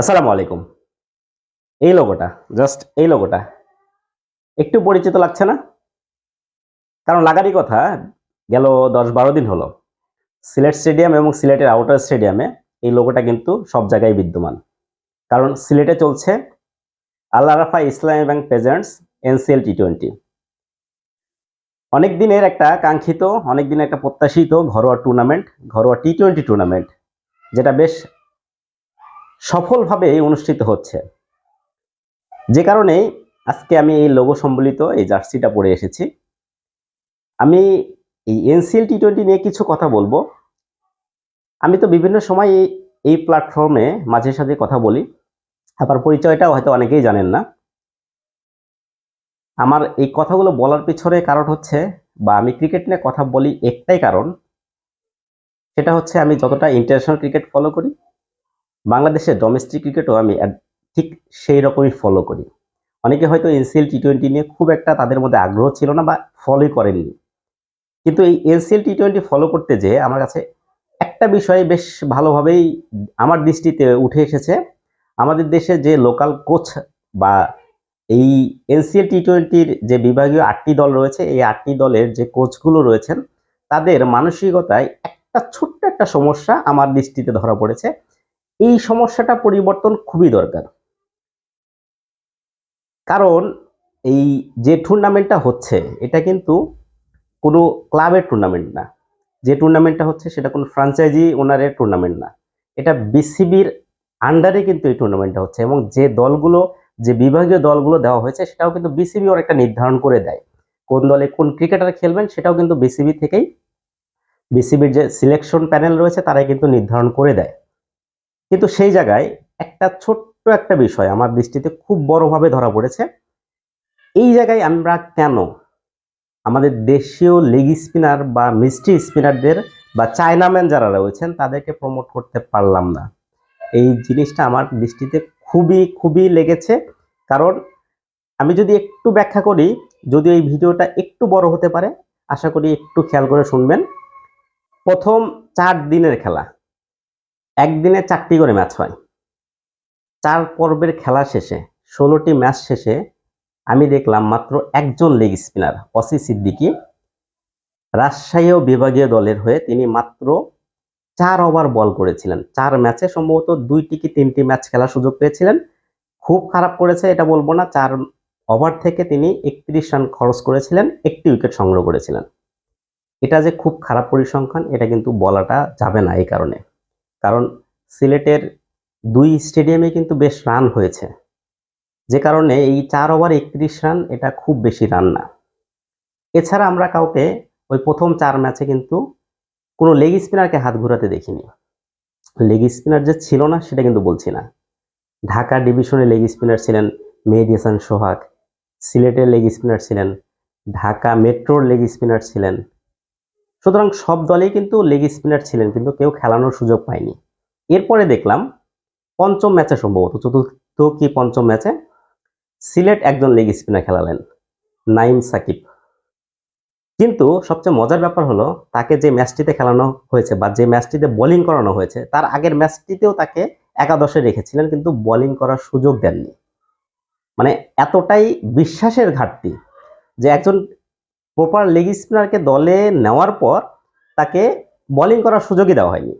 আসসালামু আলাইকুম। এই লোগোটা জাস্ট এই লোগোটা একটু পরিচিত লাগছে না? কারণ লাগারই কথা, গেল দশ বারো দিন হলো। সিলেট স্টেডিয়াম এবং সিলেটের আউটার স্টেডিয়ামে এই লোগোটা কিন্তু সব জায়গায় বিদ্যমান। কারণ সিলেটে চলছে Al Arafah Islami Bank presents NCL T twenty অনেক দিনের একটা কাঙ্ক্ষিত অনেক দিনের একটা প্রত্যাশিত ঘরোয়া টুর্নামেন্ট ঘরোয়া টি টোয়েন্টি টুর্নামেন্ট যেটা বেশ সফলভাবে অনুষ্ঠিত হচ্ছে। যে কারণে আজকে আমি এই লোগো সম্বলিত এই জার্সিটা পরে এসেছি। আমি এই এনসিএল টি টোয়েন্টি নিয়ে কিছু কথা বলব। আমি তো বিভিন্ন সময় এই এই প্ল্যাটফর্মে মাঝে সাঝে কথা বলি। আবার পরিচয়টাও হয়তো অনেকেই জানেন না। আমার এই কথাগুলো বলার পিছনে কারণ হচ্ছে বা আমি ক্রিকেট নিয়ে কথা বলি একটাই কারণ। সেটা হচ্ছে আমি যতটা ইন্টারন্যাশনাল ক্রিকেট ফলো করি বাংলাদেশের ডোমেস্টিক ক্রিকেটও আমি ঠিক সেই রকমই ফলো করি। অনেকে হয়তো এনসিএল টি টোয়েন্টি নিয়ে খুব একটা তাদের মধ্যে আগ্রহ ছিল না বা ফলোই করেননি। কিন্তু এই এনসিএল টি টোয়েন্টি ফলো করতে যেয়ে আমার কাছে একটা বিষয় বেশ ভালোভাবেই আমার দৃষ্টিতে উঠে এসেছে। আমাদের দেশে যে লোকাল কোচ বা এই এনসিএল টি টোয়েন্টির যে বিভাগীয় আটটি দল রয়েছে, এই আটটি দলের যে কোচগুলো রয়েছেন, তাদের মানসিকতায় একটা ছোট্ট একটা সমস্যা আমার দৃষ্টিতে ধরা পড়েছে। এই সমস্যাটা পরিবর্তন খুবই দরকার। কারণ এই যে টুর্নামেন্টটা হচ্ছে, এটা কিন্তু কোনো ক্লাবের টুর্নামেন্ট না। যে টুর্নামেন্টটা হচ্ছে, সেটা কোনো ফ্রাঞ্চাইজি ওনারের টুর্নামেন্ট না। এটা বিসিবির আন্ডারে কিন্তু এই টুর্নামেন্টটা হচ্ছে এবং যে দলগুলো, যে বিভাগীয় দলগুলো দেওয়া হয়েছে, সেটাও কিন্তু বিসিবি ওর একটা নির্ধারণ করে দেয়। কোন দলে কোন ক্রিকেটার খেলবেন, সেটাও কিন্তু বিসিবি থেকেই বিসিবির যে সিলেকশন প্যানেল রয়েছে, তারাই কিন্তু নির্ধারণ করে দেয়। কিন্তু সেই জায়গায় একটা ছোট্ট একটা বিষয় আমার দৃষ্টিতে খুব বড়ভাবে ধরা পড়েছে। এই জায়গায় আমরা কেন আমাদের দেশীয় লেগ স্পিনার বা মিস্ট্রি স্পিনারদের বা চায়নাম্যান যারা রয়েছেন তাদেরকে প্রমোট করতে পারলাম না। এই জিনিসটা আমার দৃষ্টিতে খুবই খুবই লেগেছে। কারণ আমি যদি একটু ব্যাখ্যা করি, যদি এই ভিডিওটা একটু বড় হতে পারে, আশা করি একটু খেয়াল করে শুনবেন। প্রথম চার দিনের খেলা। একদিনে চারটি করে ম্যাচ হয়। চার পর্বের খেলা শেষে, ষোলোটি ম্যাচ শেষে আমি দেখলাম মাত্র একজন লেগ স্পিনার অসি সিদ্দিকি। রাজশাহী ও বিভাগীয় দলের হয়ে তিনি মাত্র চার ওভার বল করেছিলেন। চার ম্যাচে সম্ভবত দুইটি কি তিনটি ম্যাচ খেলার সুযোগ পেয়েছিলেন। খুব খারাপ করেছে, এটা বলব না। চার ওভার থেকে তিনি একত্রিশ রান খরচ করেছিলেন, একটি উইকেট সংগ্রহ করেছিলেন। এটা যে খুব খারাপ পরিসংখ্যান, এটা কিন্তু বলাটা যাবে না এই কারণে। কারণ সিলেটের দুই স্টেডিয়ামে কিন্তু বেশ রান হয়েছে। যে কারণে এই চার ওভার একত্রিশ রান, এটা খুব বেশি রান না। এছাড়া আমরা কাউকে ওই প্রথম চার ম্যাচে কিন্তু কোনো লেগ স্পিনারকে হাত ঘুরাতে দেখিনি। লেগ স্পিনার যে ছিল না, সেটা কিন্তু বলছি না। ঢাকা ডিভিশনে লেগ স্পিনার ছিলেন মেহেদি হাসান সোহাগ, সিলেটের লেগ স্পিনার ছিলেন, ঢাকা মেট্রোর লেগ স্পিনার ছিলেন সুতরাং সব দলেই কিন্তু লেগ স্পিনার ছিলেন, কিন্তু কেউ খেলানোর সুযোগ পায়নি। এরপরে দেখলাম, পঞ্চম ম্যাচে সম্ভবত, চতুর্থ কি পঞ্চম ম্যাচে সিলেট একজন লেগ স্পিনার খেলালেন, নাইম সাকিব। কিন্তু সবচেয়ে মজার ব্যাপার হলো, তাকে যে ম্যাচটিতে খেলানো হয়েছে বা যে ম্যাচটিতে বোলিং করানো হয়েছে, তার আগের ম্যাচটিতেও তাকে একাদশে রেখেছিলেন, কিন্তু বোলিং করার সুযোগ দেননি। মানে এতটাই বিশ্বাসের ঘাটতি যে একজন প্রপার লেগ স্পিনারকে দলে নেওয়ার পর তাকে বোলিং করার সুযোগই দেওয়া হয়নি।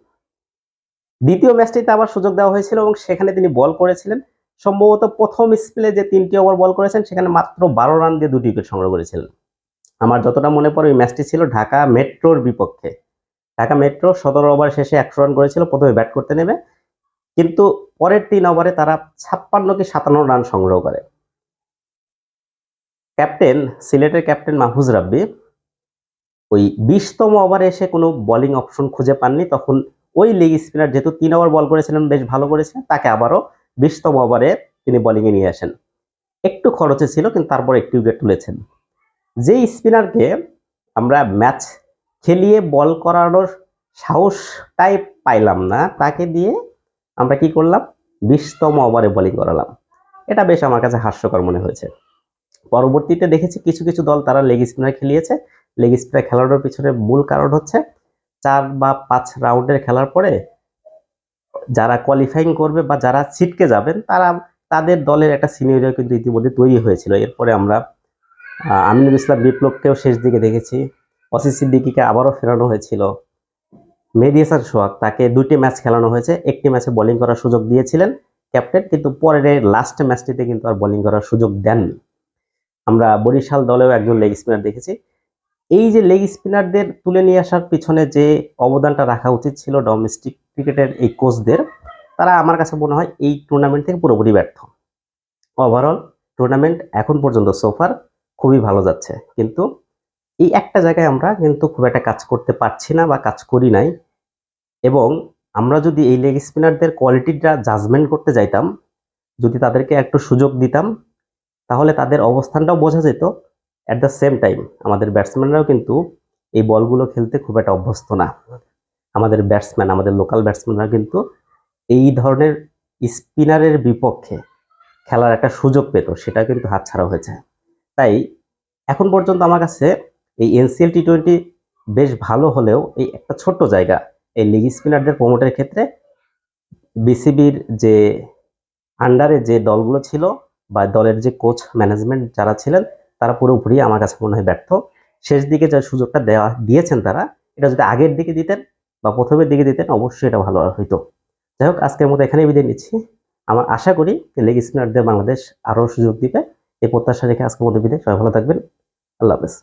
দ্বিতীয় ম্যাচটিতে আবার সুযোগ দেওয়া হয়েছিল এবং সেখানে তিনি বল করেছিলেন। সম্ভবত প্রথম স্পেলে যে তিনটি ওভার বল করেছেন, সেখানে মাত্র বারো রান দিয়ে দুটি উইকেট সংগ্রহ করেছিলেন। আমার যতটা মনে পড়ে, ওই ম্যাচটি ছিল ঢাকা মেট্রোর বিপক্ষে। ঢাকা মেট্রো সতেরো ওভার শেষে একশো রান করেছিল, প্রথমে ব্যাট করতে নেমে। কিন্তু পরের তিন ওভারে তারা ছাপ্পান্ন কি সাতান্ন রান সংগ্রহ করে। ক্যাপ্টেন, সিলেটের ক্যাপ্টেন মাহফুজ রাব্বি, ওই বিশতম ওভারে এসে কোনো বোলিং অপশন খুঁজে পাননি। তখন ওই লেগ স্পিনার যেহেতু তিন ওভার বল করেছিলেন, বেশ ভালো করেছিলেন, তাকে আবারও বিশতম ওভারে তিনি বোলিংয়ে নিয়ে আসেন। একটু খরচে ছিল, কিন্তু তারপর একটি উইকেট তুলেছেন। যে স্পিনারকে আমরা ম্যাচ খেলিয়ে বল করানোর সাহসটাই পাইলাম না, তাকে দিয়ে আমরা কি করলাম? বিশতম ওভারে বোলিং করালাম। এটা বেশ আমার কাছে হাস্যকর মনে হয়েছে। পরবর্তীতে দেখেছি কিছু কিছু দল তারা লেগ স্পিনার খেলিয়েছে। লেগ স্পিনার খেলানোর পিছনে মূল কারণ হচ্ছে চার বা পাঁচ রাউন্ডের খেলার পরে যারা কোয়ালিফাইং করবে বা যারা ছিটকে যাবেন, তারা তাদের দলের একটা সিনিয়র কিন্তু ইতিমধ্যে তৈরি হয়েছিল। এরপরে আমরা আমিনুল ইসলাম বিপ্লবকেও শেষ দিকে দেখেছি। অসি সিদ্দিকিকে আবারও ফেরানো হয়েছিল। মেহেদি হাসান সোহাগ, তাকে দুটি ম্যাচ খেলানো হয়েছে। একটি ম্যাচে বোলিং করার সুযোগ দিয়েছিলেন ক্যাপ্টেন কিন্তু পরের লাস্ট ম্যাচটিতে কিন্তু আর বোলিং করার সুযোগ দেননি। আমরা বরিশাল দলেও একজন লেগ স্পিনার দেখেছি। এই যে লেগ স্পিনারদের তুলে নিয়ে আসার পিছনে যে অবদানটা রাখা উচিত ছিল ডোমেস্টিক ক্রিকেটের এই কোচদের তারা আমার কাছে মনে হয় এই টুর্নামেন্ট থেকে পুরোপুরি ব্যর্থ। ওভারঅল টুর্নামেন্ট এখন পর্যন্ত সোফার খুবই ভালো যাচ্ছে। কিন্তু এই একটা জায়গায় আমরা কিন্তু খুব একটা কাজ করতে পারছি না বা কাজ করি নাই। এবং আমরা যদি এই লেগ স্পিনারদের কোয়ালিটিটা জাজমেন্ট করতে যাইতাম, যদি তাদেরকে একটু সুযোগ দিতাম তাহলে তাদের অবস্থানটাও বোঝা যেত অ্যাট দ্য সেম টাইম আমাদের ব্যাটসম্যানরাও কিন্তু এই বলগুলো খেলতে খুব একটা অভ্যস্ত না। আমাদের ব্যাটসম্যান আমাদের লোকাল ব্যাটসম্যানরা কিন্তু এই ধরনের স্পিনারের বিপক্ষে খেলার একটা সুযোগ পেত সেটা কিন্তু হাতছাড়া হয়েছে। তাই এখন পর্যন্ত আমার কাছে এই এনসিএল টি টোয়েন্টি বেশ ভালো হলেও এই একটা ছোট্ট জায়গা, এই লিগ স্পিনারদের প্রমোটের ক্ষেত্রে বিসিবির যে আন্ডারে যে দলগুলো ছিল বা দলের যে কোচ ম্যানেজমেন্ট যারা ছিলেন, তারা পুরোপুরি আমার কাছে মনে হয় ব্যর্থ। শেষ দিকে যে সুযোগটা দেওয়া দিয়েছেন তারা, এটা যদি আগের দিকে দিতেন বা প্রথমের দিকে দিতেন, অবশ্যই এটা ভালো হইতো। যাই হোক, আজকের মতো এখানেই বিদায় নিচ্ছি। আমার আশা করি লেগ স্পিনারদের বাংলাদেশ আরও সুযোগ দিবে। এই প্রত্যাশা রেখে আজকের মতো বিদায়। সবাই ভালো থাকবেন। আল্লাহ হাফেজ।